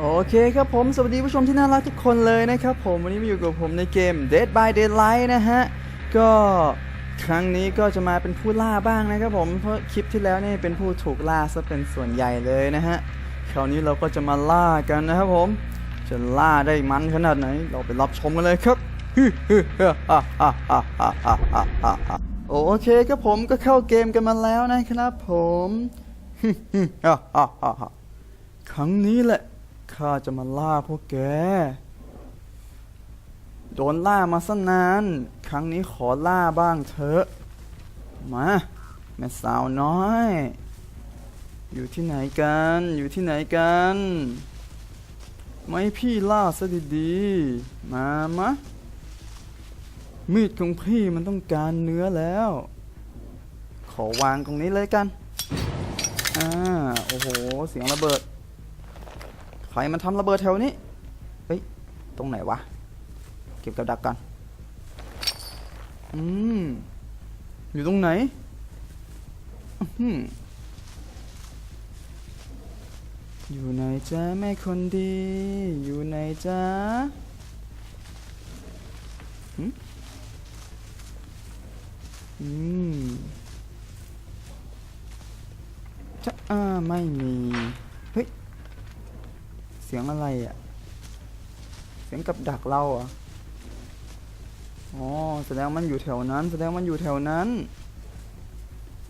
โอเคครับผม สวัสดีผู้ชมที่น่ารักทุกคนเลยนะครับผม วันนี้มาอยู่กับผมในเกม Dead by Daylight นะฮะ ก็ครั้งนี้ก็จะมาเป็นผู้ล่าบ้างนะครับผม เพราะคลิปที่แล้วนี่เป็นผู้ถูกล่าซะเป็นส่วนใหญ่เลยนะฮะ คราวนี้เราก็จะมาล่ากันนะครับผม จะล่าได้มันขนาดไหน เราไปรับชมกันเลยครับโอเคครับผมก็เข้าเกมกันมาแล้วนะครับผมครั้งนี้แหละ ข้าจะมาล่าพวกแก โดนล่ามาซะนาน ครั้งนี้ขอล่าบ้างเถอะ มา แม่สาวน้อย อยู่ที่ไหนกัน อยู่ที่ไหนกัน ไม่พี่ล่าซะดีๆ มามะ มีดของพี่มันต้องการเนื้อแล้ว ขอวางตรงนี้เลยกัน อ่า โอ้โห เสียงระเบิด รมันทำระเบิดแถวนี้ เฮ้ย ตรงไหนวะ เก็บกับดักกัน อืม อยู่ตรงไหน อื้อยู่ไหนจ้าแม่คนดี อยู่ไหนจ้าหึอืมจะอ่าไม่มี เสียงอะไรอะ่ะ เสียงกับดักเราอะอ๋อแสดงมันอยู่แถวนั้น แสดงมันอยู่แถวนั้น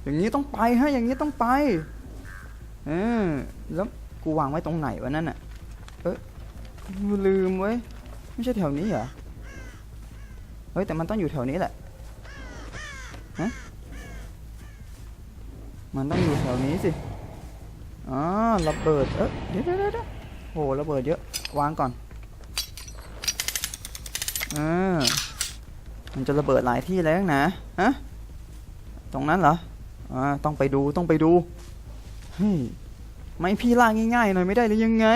อย่างนี้ต้องไปฮะ อย่างนี้ต้องไปเออแล้วกูวางไว้ตรงไหนวะนั่นอะ เอ้ยกูลืมไว้ไม่ใช่แถวนี้เหรอ เฮ้ยแต่มันต้องอยู่แถวนี้แหละฮะมันต้องอยู่แถวนี้สิอ๋อระเบิด เอ๊ะเดี๋ยวเดี๋ยวเดี๋ยว หระเบิดเยอะ วางก่อนอ่ามันจะระเบิดหลายที่แล้วนะฮะตรงนั้นเหรออ่าต้องไปดูต้องไปดูเฮ้ยไม่พี่ล่างง่ายๆหน่อยไม่ได้หรือยังไง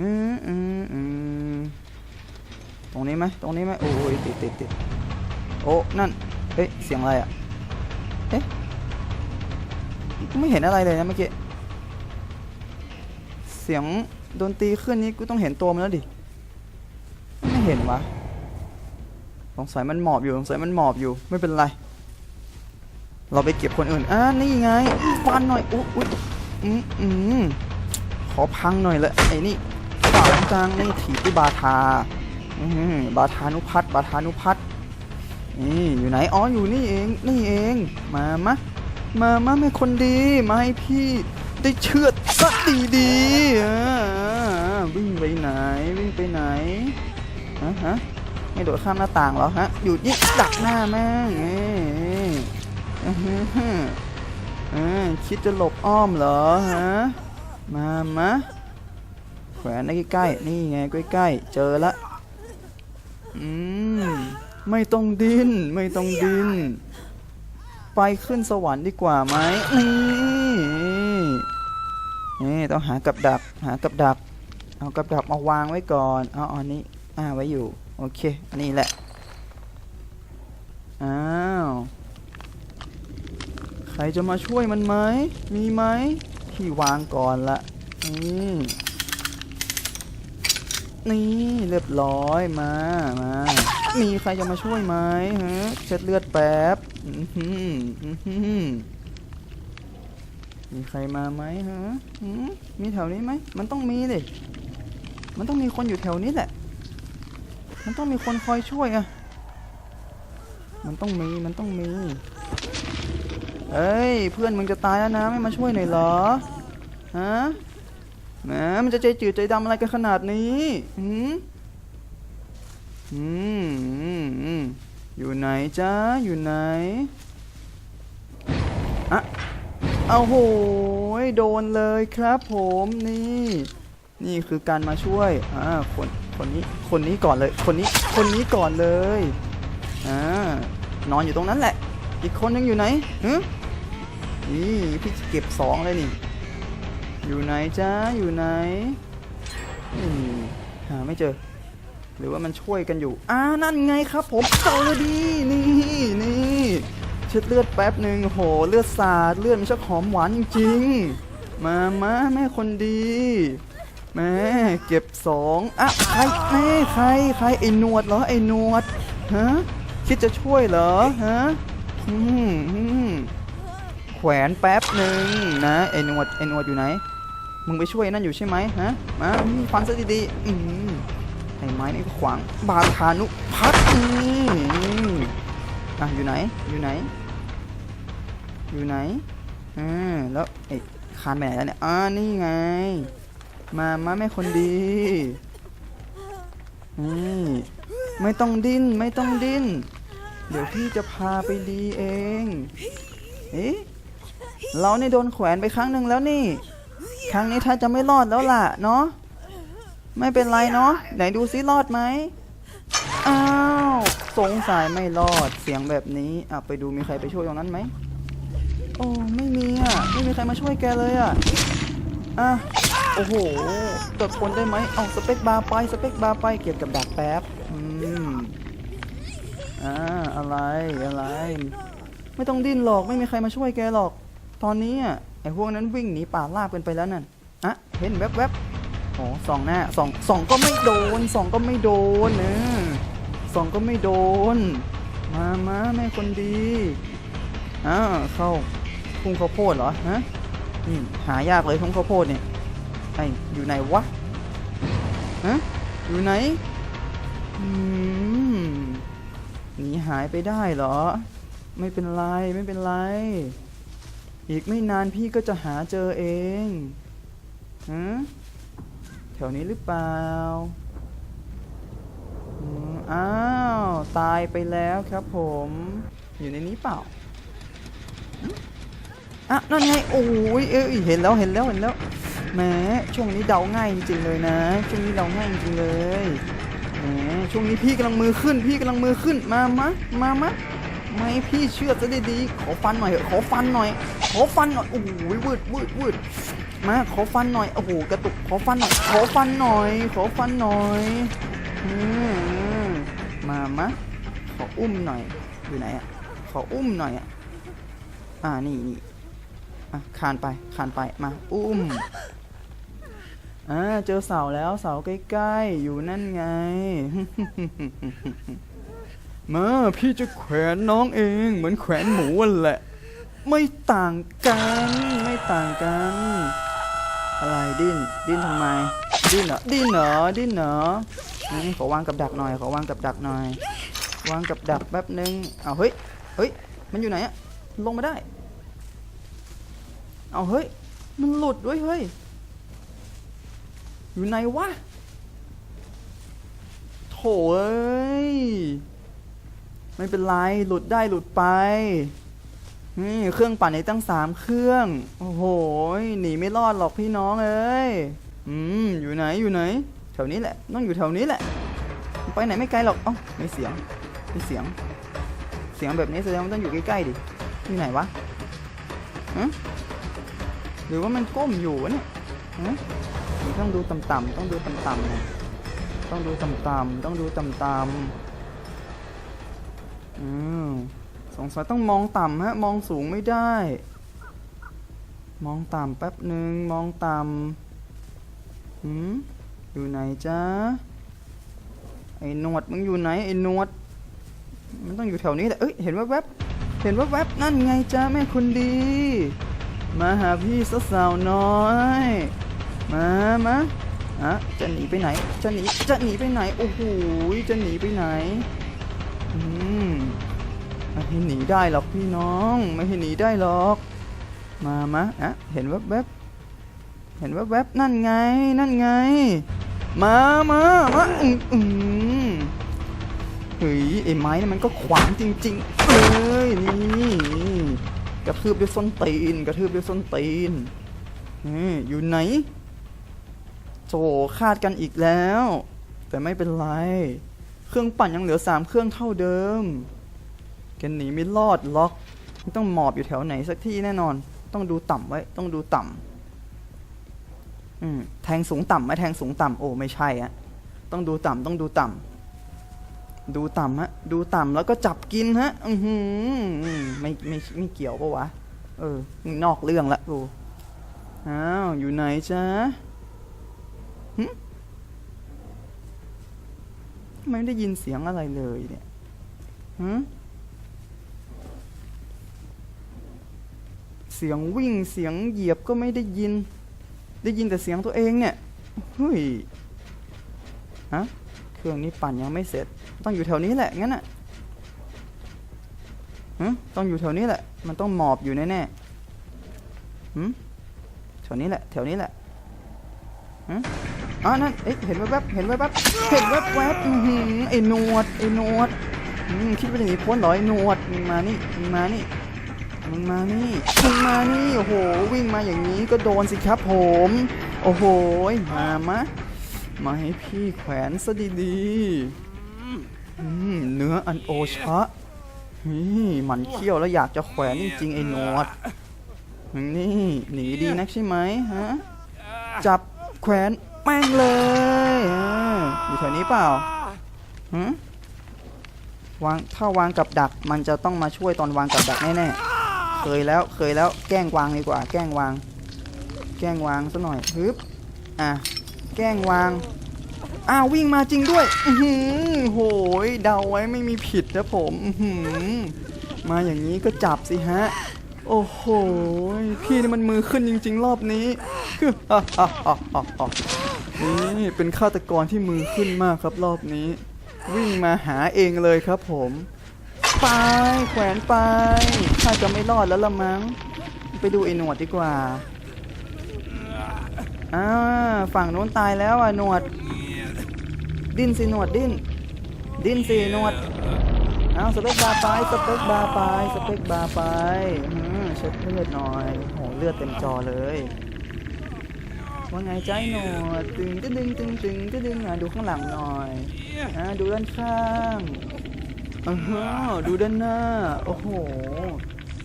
อืมอืมอืมตรงนี้ไหมตรงนี้ไหมโอ้ยติดติดติดโอ้นั่นเฮ้ยเสียงอะไรอะเอ๊ะไม่เห็นอะไรเลยนะเมื่อกี้ สียงดนตรีขึ้นนี้กูต้องเห็นตัวมันแล้วดิ ไม่เห็นวะสงสัยมันหมอบอยู่สงสัยมันหมอบอยู่ไม่เป็นไร เราไปเก็บคนอื่นอ่านี่ไงฟันหน่อยอุ๊ยอุ๊ยอืมอืมขอพังหน่อยละไอ้นี่ฝางจังนี่ถีบด้วยบาทาอืมบาทานุพัฒน์บาทานุพัฒน์นี่อยู่ไหนอ๋ออยู่นี่เองนี่เองมามะมามาแม่คนดีมาให้พี่ ได้เชือดซะดีดีๆวิ่งไปไหนวิ่งไปไหนฮะฮะไม่โดดข้ามหน้าต่างเหรอฮะอยู่นี่ดักหน้าแม่งเอ้ยอื้อหือเอ้ยคิดจะหลบอ้อมเหรอฮะมามะแขวนใกล้ๆนี่ไงใกล้ๆเจอละอืมไม่ต้องดินไม่ต้องดิน ไปขึ้นสวรรค์ดีกว่าไหมนี่ นี่ต้องหากับดักหากับดัก เอากับดักมาวางไว้ก่อนเอาอันนี้อ่าไว้อยู่โอเคอันนี้แหละอ้าวใครจะมาช่วยมันไหมมีไหมพี่วางก่อนละนี่นี่เรียบร้อยมามามีใครจะมาช่วยไหมฮะเช็ดเลือดแป๊บอื้อหืออื้อหือ มีใครมาไหมฮะมีแถวนี้ไหม มันต้องมีดิมันต้องมีคนอยู่แถวนี้แหละ มันต้องมีคนคอยช่วยอะมันต้องมี มันต้องมี เอ้ย เพื่อนมึงจะตายแล้วนะ ไม่มาช่วยหน่อยเหรอ ฮะ แหม มันจะใจจืดใจดำอะไรกันขนาดนี้ หืมอืมอืมอืมอยู่ไหนจ้าอยู่ไหน อะ เอาโหยโดนเลยครับผมนี่ นี่คือการมาช่วยอ่าคนคนนี้คนนี้ก่อนเลยคนนี้คนนี้ก่อนเลยอ่านอนอยู่ตรงนั้นแหละ อีกคนนึงอยู่ไหนฮึนี่พี่เก็บสองเลยนี่ อยู่ไหนจ้าอยู่ไหนอืมหาไม่เจอ หรือว่ามันช่วยกันอยู่อ่านั่นไงครับผมเจอดีนี่นี่ เช็ดเลือดแป๊บหนึ่งโหเลือดสาดเลือดมันชักหอมหวานจริงๆ มามาแม่คนดีแม่เก็บสองอะใครแม่ใครใครไอ้หนวดเหรอไอ้หนวดฮะคิดจะช่วยเหรอฮะอืมอืมแขวนแป๊บหนึ่งนะไอ้หนวดไอ้หนวดอยู่ไหนมึงไปช่วยนั่นอยู่ใช่ไหมฮะมาฟันซะดีๆอืมไอ้ไม้นี่ก็ขวางบาทานุพัฒน์อืมอะอยู่ไหนอยู่ไหน อยู่ไหนอ่าแล้วไอ้คานไปไหนแล้วเนี่ยอ่านี่ไง มามาแม่คนดีนี่ไม่ต้องดิ้นไม่ต้องดิ้น เดี๋ยวพี่จะพาไปดีเอง เอ๊ะเราเนี่ยโดนแขวนไปครั้งหนึ่งแล้วนี่ ครั้งนี้ถ้าจะไม่รอดแล้วล่ะเนาะไม่เป็นไรเนาะไหนดูซิรอดไหมอ้าวสงสัยไม่รอดเสียงแบบนี้อะไปดูมีใครไปช่วยตรงนั้นไหม อ้ไม่มีอะไม่มีใครมาช่วยแกเลยอะอะโอ้โหตดคนได้ไหมเอาสเปคบาร์ไปสเปคบาร์ไปเก็บกับดักแป๊บอืมอ่าอะไรอะไร ไม่ต้องดิ้นหรอกไม่มีใครมาช่วยแกหรอก ตอนนี้อะไอ้พวกนั้นวิ่งหนีป่าลาบกันไปแล้วนั่นอะเห็นแวบๆโอ้สองหน้าสองสองก็ไม่โดนสองก็ไม่โดนเนอะสองก็ไม่โดน มามาแม่คนดีอ่าเข้า ทุ่งข้าวโพดเหรอฮะอืมหายากเลยทุ่งข้าวโพดเนี่ยไออยู่ไหนวะฮะอยู่ไหนอืมหนีหายไปได้เหรอ ไม่เป็นไรไม่เป็นไร อีกไม่นานพี่ก็จะหาเจอเองฮะแถวนี้หรือเปล่าอ้าว ตายไปแล้วครับผม อยู่ในนี้เปล่า อะนั่นไงโอ้ยเอ้ยเห็นแล้วเห็นแล้วเห็นแล้วแหมช่วงนี้เดาง่ายจริงๆเลยนะ ช่วงนี้เดาง่ายจริงเลยแหมช่วงนี้พี่กำลังมือขึ้น พี่กำลังมือขึ้นมามะมามะไม่พี่เชื่อซะดีๆขอฟันหน่อยเถอะขอฟันหน่อยขอฟันหน่อยโอ้โหวืดวืดวืดมาขอฟันหน่อยโอ้โหกระตุกขอฟันหน่อยขอฟันหน่อยขอฟันหน่อยมมามะขออุ้มหน่อยอยู่ไหนอะขออุ้มหน่อยอะอ่านี่นี่ อะคานไปคานไปมาอุ้มอ่าเจอเสาแล้วเสาใกล้ๆ อยู่นั่นไง มาพี่จะแขวนน้องเอง เหมือนแขวนหมูแหละ ไม่ต่างกัน ไม่ต่างกัน อะไรดิ้น ดิ้นทำไม ดิ้นเหรอ ดิ้นเหรอ ดิ้นเหรออืมขอวางกับดักหน่อย ขอวางกับดักหน่อย วางกับดักแป๊บนึงเอาเฮ้ย เฮ้ย มันอยู่ไหนอะลงมาได้ เอาเฮ้ย มันหลุดด้วยเฮ้ย อยู่ไหนวะ โถเอ้ย ไม่เป็นไร หลุดได้หลุดไป นี่เครื่องปั่นในตั้งสามเครื่อง โอ้โห หนีไม่รอดหรอกพี่น้องเอ้ย อืม อยู่ไหนอยู่ไหน แถวนี้แหละ ต้องอยู่แถวนี้แหละ ไปไหนไม่ไกลหรอก เอ้าไม่เสียงไม่เสียง เสียงแบบนี้แสดงว่าต้องอยู่ใกล้ๆดิ อยู่ไหนวะฮะ หรือว่ามันก้มอยู่วะเนี่ยฮะต้องดูต่ำๆต้องดูต่ำๆนะต้องดูต่ำๆต้องดูต่ำๆอืมสงสัยต้องมองต่ำฮะ มองสูงไม่ได้ มองต่ำแป๊บหนึ่งมองต่ำหืมอยู่ไหนจ๊ะไอ้นวดมึงอยู่ไหนไอ้นวด มันต้องอยู่แถวนี้แหละเอ้ยเห็นแวบๆเห็นแวบๆนั่นไงจ๊ะแม่คนดี มาหาพี่สาวน้อย มามาอะจะหนีไปไหน จะหนี จะหนีไปไหน โอ้โห จะหนีไปไหน อืม ไม่ให้หนีได้หรอกพี่น้อง ไม่ให้หนีได้หรอก มามาอะเห็นแวบๆ เห็นแวบๆ นั่นไง นั่นไง มามามาอืมอืมเฮ้ยไอ้ไม้นี่มันก็ขวางจริงๆเอ้ยนี่ กระทืบด้วยส้นตีน กระทืบด้วยส้นตีนนี่อยู่ไหนโจคาดกันอีกแล้ว แต่ไม่เป็นไร เครื่องปั่นยังเหลือสามเครื่องเท่าเดิมแกหนีไม่รอดล็อกต้องหมอบอยู่แถวไหนสักที่แน่นอน ต้องดูต่ำไว้ ต้องดูต่ำอืมแทงสูงต่ำไหมแทงสูงต่ำโอ้ไม่ใช่อะต้องดูต่ำต้องดูต่ำ ดูต่ำฮะ ดูต่ำแล้วก็จับกินฮะ อือหือไม่ไม่ไม่เกี่ยวปะวะ เออ นอกเรื่องละกูอ้าว อยู่ไหนจ๊ะหึทำไมไม่ได้ยินเสียงอะไรเลยเนี่ยหึเสียงวิ่งเสียงเหยียบก็ไม่ได้ยิน ได้ยินแต่เสียงตัวเองเนี่ยเฮ้ยฮะ เครื่องนี้ปั่นยังไม่เสร็จ ต้องอยู่แถวนี้แหละงั้นน่ะหึต้องอยู่แถวนี้แหละ มันต้องหมอบอยู่แน่ๆหึแถวนี้แหละ แถวนี้แหละหึอ๋อนั่นเอ๊ะเห็นแวบๆเห็นแวบๆเห็นแวบๆอือหือไอ้นวดไอ้นวดอืมคิดว่าจะหนีพ้นหรอไอ้นวดมึงมานี่มึงมานี่มึงมานี่มึงมานี่โอ้โหวิ่งมาอย่างนี้ก็โดนสิครับผม โอ้โหมามะ มาให้พี่แขวนซะดีๆอืมเนื้ออันโอชะนี่มันเคี้ยวแล้วอยากจะแขวนจริงๆไอ้หนวดนี่หนีดีนักใช่ไหมฮะ จับแขวนแม่งเลยอ่าอยู่แถวนี้เปล่าหืมวางถ้าวางกับดักมันจะต้องมาช่วยตอนวางกับดักแน่ๆ เคยแล้วเคยแล้วแกล้งวางดีกว่า แกล้งวาง แกล้งวางซะหน่อยฮึบอะแกล้งวาง อ้าววิ่งมาจริงด้วยอือหือโหยเดาไว้ไม่มีผิดนะผมอืมาอย่างนี้ก็จับสิฮะ โอ้โห พี่นี่มันมือขึ้นจริง ๆ รอบนี้นี่เป็นฆาตกรที่มือขึ้นมากครับรอบนี้ วิ่งมาหาเองเลยครับผมไปแขวนไปถ้าจะไม่รอดแล้วละมั้ง ไปดูไอ้หนวดดีกว่า อ่าฝั่งโน้นตายแล้วอะหนวด ดิ้นสิหนวดดิ้น ดิ้นสิหนวดเอาสเปกบาร์ไปสเปกบาร์ไปสเปกบาร์ไปอืมเช็ดเลือดหน่อยโหเลือดเต็มจอเลยว่าไงใจหนวดตึงตึงตึงตึงตึงตึงอะดูข้างหลังหน่อยอ่าดูด้านข้างอือฮะดูด้านหน้าโอ้โห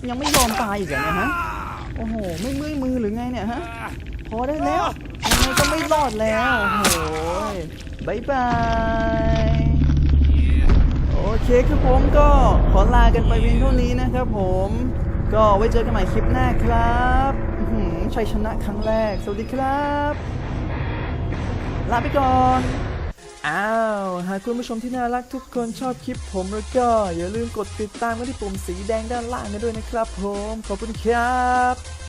ยังไม่ยอมตายอีกเหรอฮะโอ้โห ไม่เมื่อยมือหรือไงเนี่ยฮะพอได้แล้ว ยังไงก็ไม่รอดแล้วโอ้โหบายบายโอเคครับผมก็ขอลากันไปเพียงเท่านี้นะครับผมก็ไว้เจอกันใหม่คลิปหน้าครับหือชัยชนะครั้งแรก สวัสดีครับ ลาไปก่อนอ้าว หากคุณผู้ชมที่น่ารักทุกคนชอบคลิปผมแล้วก็ อย่าลืมกดติดตามกันที่ปุ่มสีแดงด้านล่างกันด้วยนะครับผม ขอบคุณครับ